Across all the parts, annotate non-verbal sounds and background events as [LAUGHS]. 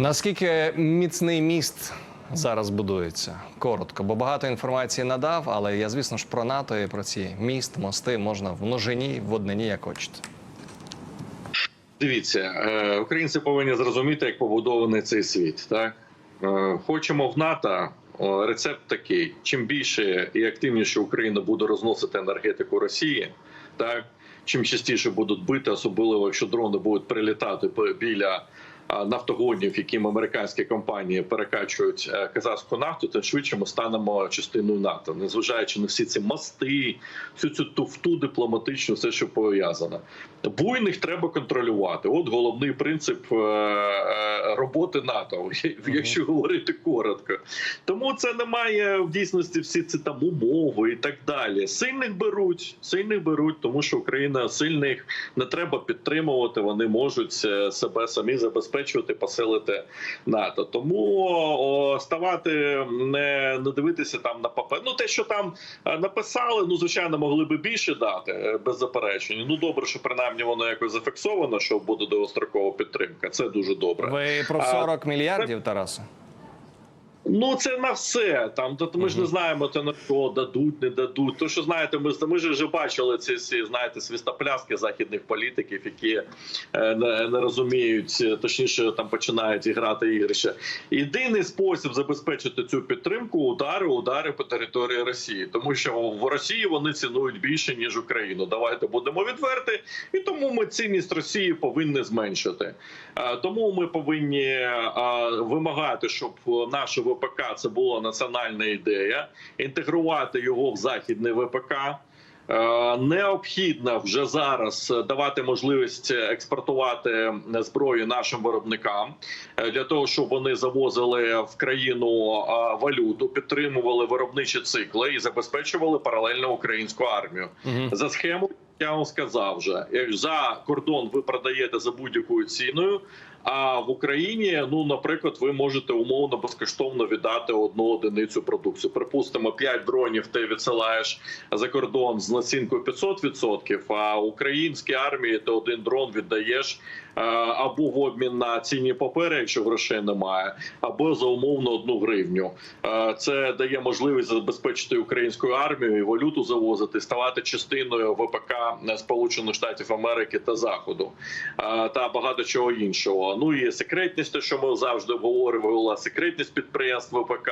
Наскільки міцний міст зараз будується? Коротко, бо багато інформації надав, але я, звісно ж, про НАТО і про ці міст, мости можна в множині, в однині, як хочете. Дивіться, е, українці повинні зрозуміти, як побудований цей світ. Так Е, хочемо в НАТО. Рецепт такий: чим більше і активніше Україна буде розносити енергетику Росії, так чим частіше будуть бити, особливо якщо дрони будуть прилітати біля нафтогонів, яким американські компанії перекачують е, казахську нафту, тим швидше ми станемо частиною НАТО, незважаючи на всі ці мости, всю цю туфту дипломатичну, все, що пов'язано. Буйних треба контролювати. От головний принцип е, е, роботи НАТО, [LAUGHS] якщо говорити коротко. Тому це немає в дійсності всі ці там умови і так далі. Сильних беруть, сильних беруть, тому що Україна сильних не треба підтримувати. Вони можуть себе самі забезпечувати, посилити НАТО. Тому о, ставати не, не дивитися там на папер. Ну те, що там е, написали, ну звичайно, могли би більше дати е, без заперечень. Ну добре, що принаймні воно якось зафіксовано, що буде довгострокова підтримка. Це дуже добре. Ви про А, 40 мільярдів, Тарасе? Ну це на все. Там то ми ж не знаємо, це на що дадуть, не дадуть. То що знаєте, ми ми ж вже бачили ці всі знаєте свістопляски західних політиків, які е, не, не розуміють, е, точніше там починають іграти ігрища. Єдиний спосіб забезпечити цю підтримку удари, удари по території Росії, тому що в Росії вони цінують більше ніж Україну. Давайте будемо відверти, і тому ми цінність Росії повинні зменшити. Е, Тому ми повинні е, вимагати, щоб наше ВПК це була національна ідея, інтегрувати його в західний ВПК. Е, Необхідно вже зараз давати можливість експортувати зброю нашим виробникам е, для того, щоб вони завозили в країну е, валюту, підтримували виробничі цикли і забезпечували паралельно українську армію за схемою. Я вам сказав вже, як за кордон ви продаєте за будь-якою ціною. А в Україні, ну наприклад, ви можете умовно безкоштовно віддати одну одиницю продукцію. Припустимо, 5 дронів ти відсилаєш за кордон з націнкою 500%, А українській армії ти один дрон віддаєш е, або в обмін на цінні папери, якщо грошей немає, або за умовно одну гривню. Е, Це дає можливість забезпечити українську армію і валюту завозити, ставати частиною ВПК Сполучених Штатів Америки та Заходу е, та багато чого іншого. Ну і секретність, те, що ми завжди обговорювали, секретність підприємств ВПК,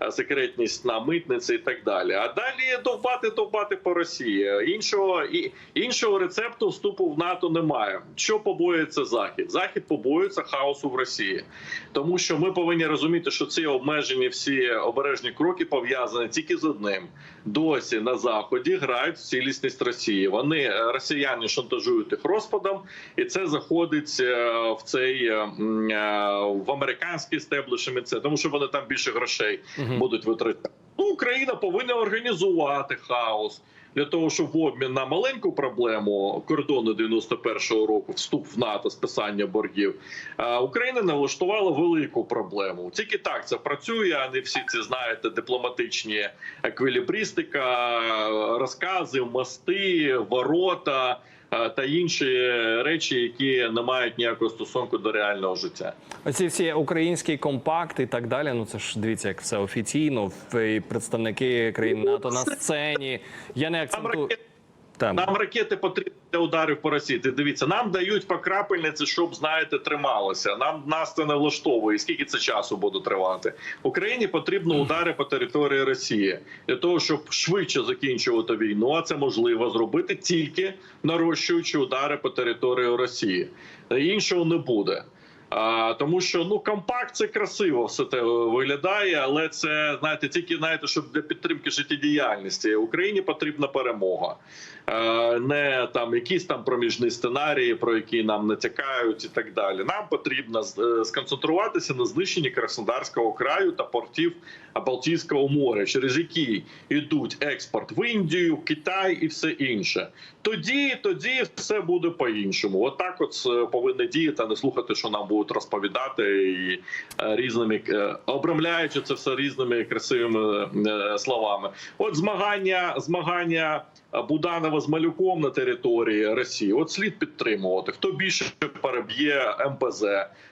е, секретність на митниці і так далі. А далі довбати, довбати по Росії. Іншого і іншого рецепту вступу в НАТО немає. Що побоюється Захід? Захід побоюється хаосу в Росії, тому що ми повинні розуміти, що ці обмежені всі обережні кроки пов'язані тільки з одним. Досі на заході грають в цілісність Росії. Вони е, росіяни шантажують їх розпадом, і це заходить е, в цей е, в американський стеблішмент, це тому, що вони там більше грошей будуть витрачати. Ну, Україна повинна організувати хаос для того, щоб в обмін на маленьку проблему кордону 91-го року, вступ в НАТО, списання боргів, е, Україна налаштувала велику проблему. Тільки так це працює. А не всі ці знаєте дипломатичні еквілібристика, е, розкази, мости, ворота. Та інші речі, які не мають ніякого стосунку до реального життя. Оці всі українські компакти і так далі. Ну це ж дивіться, як все офіційно. представники країн НАТО на сцені. Я не акцентую. Там. нам ракети потрібні для ударів по Росії. Ти Дивіться, нам дають по крапельниці, щоб знаєте, трималося. Нам нас це не влаштовує. Скільки це часу буде тривати? Україні потрібно удари по території Росії для того, щоб швидше закінчувати війну. А це можливо зробити тільки нарощуючи удари по території Росії. Іншого не буде. А, тому що ну компакт це красиво все те виглядає, але це знаєте, тільки знаєте, щоб для підтримки життєдіяльності Україні потрібна перемога, не там якісь там проміжні сценарії, про які нам натякають, і так далі. Нам потрібно е, сконцентруватися на знищенні Краснодарського краю та портів Балтійського моря, через які йдуть експорт в Індію, Китай і все інше. Тоді, тоді все буде по-іншому. Отак, от е, повинні діяти, а не слухати, що нам будуть розповідати і е, різними е, обрамляючи це все різними красивими е, словами. От змагання, змагання. е, Буданова Парфінова з малюком на території Росії. От слід підтримувати. Хто більше переб'є МПЗ,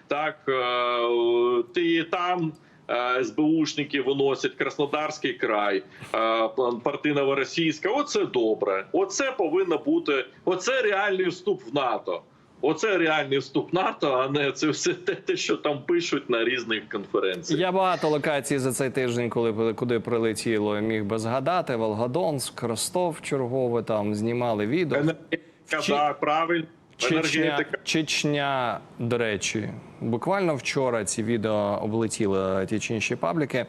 так е, ти там. е, СБУшники виносять Краснодарський край, партинова російська. Оце добре. Оце повинно бути. Оце реальний вступ в НАТО. Оце реальний вступ НАТО, а не це все те, те, що там пишуть на різних конференціях. Я багато локацій за цей тиждень, коли куди прилетіло, міг би згадати. Волгодонськ, Ростов, чергове там знімали відео. Енергетика, Чи- да, правильно. Чечня, Енергетика. Чечня, до речі, буквально вчора ці відео облетіли ті чи інші пабліки.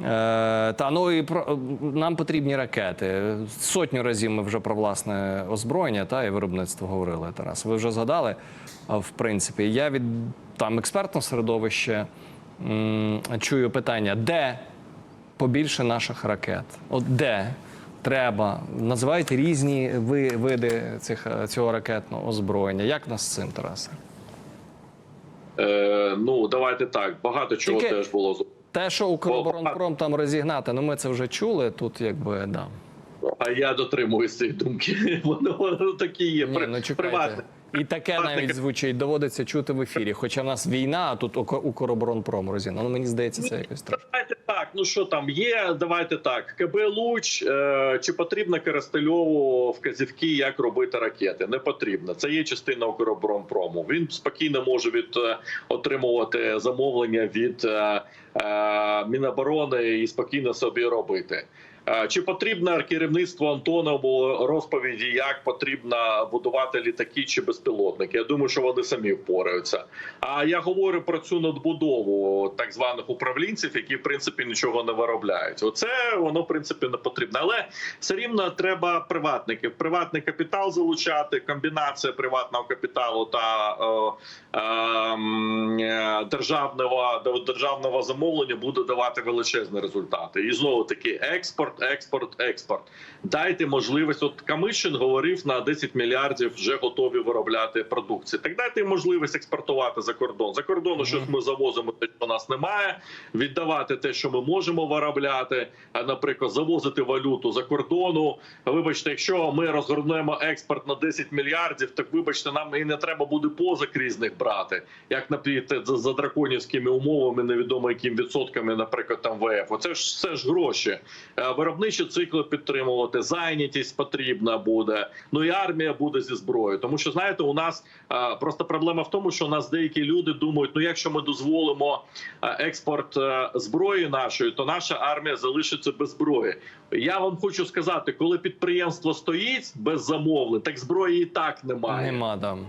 Е, та ну і про нам потрібні ракети. Сотню разів ми вже про власне озброєння та і виробництво говорили. Тарас, ви вже згадали. В принципі, я від там експертного середовища чую питання, де побільше наших ракет? От де треба? Називають різні ви, види цих, цього ракетного озброєння. Як нас з цим, Тарасе? Е, ну давайте так. Багато чого Тільки- теж було Те, що Укроборонпром там розігнати, ну ми це вже чули. Тут якби да. А я дотримуюсь цієї думки. [LAUGHS] Воно, воно такі є. Ні, ну чекайте. приватне. І таке навіть звучить, доводиться чути в ефірі. Хоча в нас війна, а тут Укроборонпром розігнав. Ну мені здається, це якось трошки. Ну що там є? Давайте так. КБ Луч е, чи потрібно Коростельову вказівки, як робити ракети? Не потрібно. Це є частина Укроборонпрому. Він спокійно може від е, отримувати замовлення від е, е, Міноборони і спокійно собі робити. Е, Чи потрібно керівництво Антонову розповіді, як потрібно будувати літаки чи безпілотники? Я думаю, що вони самі впораються. А я говорю про цю надбудову так званих управлінців, які в принципі нічого не виробляють. Оце воно в принципі не потрібно. Але все рівно треба приватників. Приватний капітал залучати, комбінація приватного капіталу та е, е, державного державного замовлення буде давати величезні результати. І знову таки експорт, експорт, експорт. Дайте можливість. От Камишин говорив на 10 мільярдів вже готові виробляти продукції. Так дайте можливість експортувати за кордон. За кордону щось ми завозимо, те, що у нас немає. Віддавати те, що ми можемо виробляти. А наприклад, завозити валюту за кордону. Вибачте, якщо ми розгорнемо експорт на 10 мільярдів, так вибачте, нам і не треба буде позик різних брати, як наприклад, за, за драконівськими умовами, невідомо яким відсотками, наприклад, там ВФ. Оце ж все ж гроші. Виробничі цикли підтримувати, зайнятість потрібна буде. Ну і армія буде зі зброєю. Тому що знаєте, у нас е, просто проблема в тому, що у нас деякі люди думають: ну якщо ми дозволимо е, експорт е, зброї нашої, то наша армія залишиться без зброї. Я вам хочу сказати, коли підприємство стоїть без замовлень, так зброї і так немає. Нема там.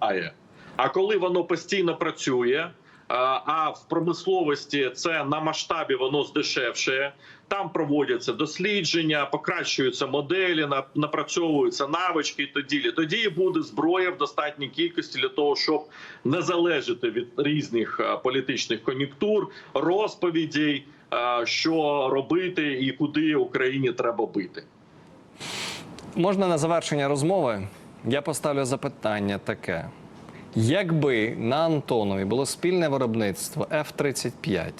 Немає. А коли воно постійно працює. А, в промисловості це на масштабі воно здешевшає. Там проводяться дослідження, покращуються моделі, напрацьовуються навички і тоді. Тоді буде зброя в достатній кількості для того, щоб не залежати від різних політичних кон'юнктур, розповідей, що робити і куди Україні треба бити. Можна на завершення розмови? Я поставлю запитання таке: якби на Антонові було спільне виробництво F-35,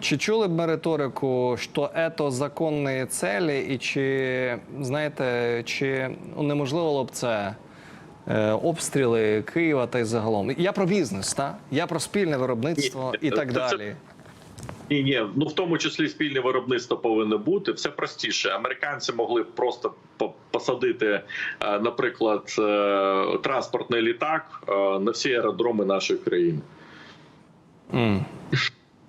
чи чули б ми риторику, що це законні цілі, і чи знаєте, чи унеможливило б це е, обстріли Києва та й загалом? Я про бізнес, та я про спільне виробництво і так Це- це- далі. Ні, ні, ну в тому числі спільне виробництво повинно бути. Все простіше. Американці могли просто посадити, е, наприклад, е, транспортний літак е, на всі аеродроми нашої країни.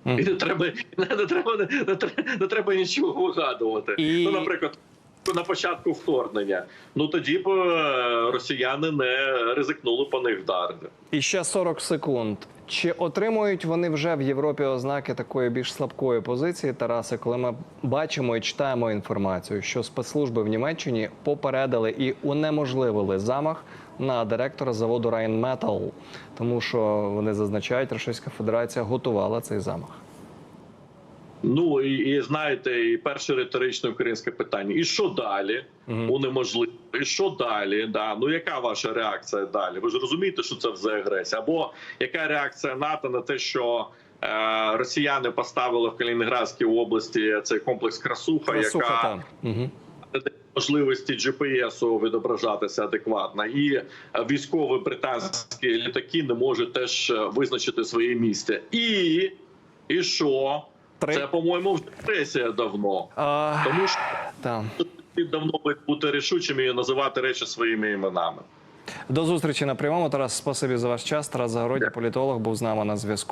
І не треба, не, не треба, не, не треба, не треба нічого вигадувати. І- Ну, наприклад. На початку вторгнення, ну тоді б е, росіяни не ризикнули по них вдарити. І ще 40 секунд. Чи отримують вони вже в Європі ознаки такої більш слабкої позиції, Тарасе, коли ми бачимо і читаємо інформацію, що спецслужби в Німеччині попередили і унеможливили замах на директора заводу Rheinmetall, тому що вони зазначають, Російська Федерація готувала цей замах. Ну і, і знаєте, і перше риторичне українське питання: і що далі? Мгм. Унеможливо. І що далі? Да. Ну яка ваша реакція далі? Ви ж розумієте, що це вже агресія? Або яка реакція НАТО на те, що е, росіяни поставили в Калінінградській області цей комплекс Красуха, Красуха яка там. Угу. можливості GPS-у відображатися адекватно, і військові британські літаки не можуть теж е, визначити своє місце. І, і що? Три. Це, по-моєму, вже агресія давно. А, Тому що там давно бути рішучими і називати речі своїми іменами. До зустрічі на прямому. Тарас, спасибі за ваш час. Тарас Загородній, політолог, був з нами на зв'язку.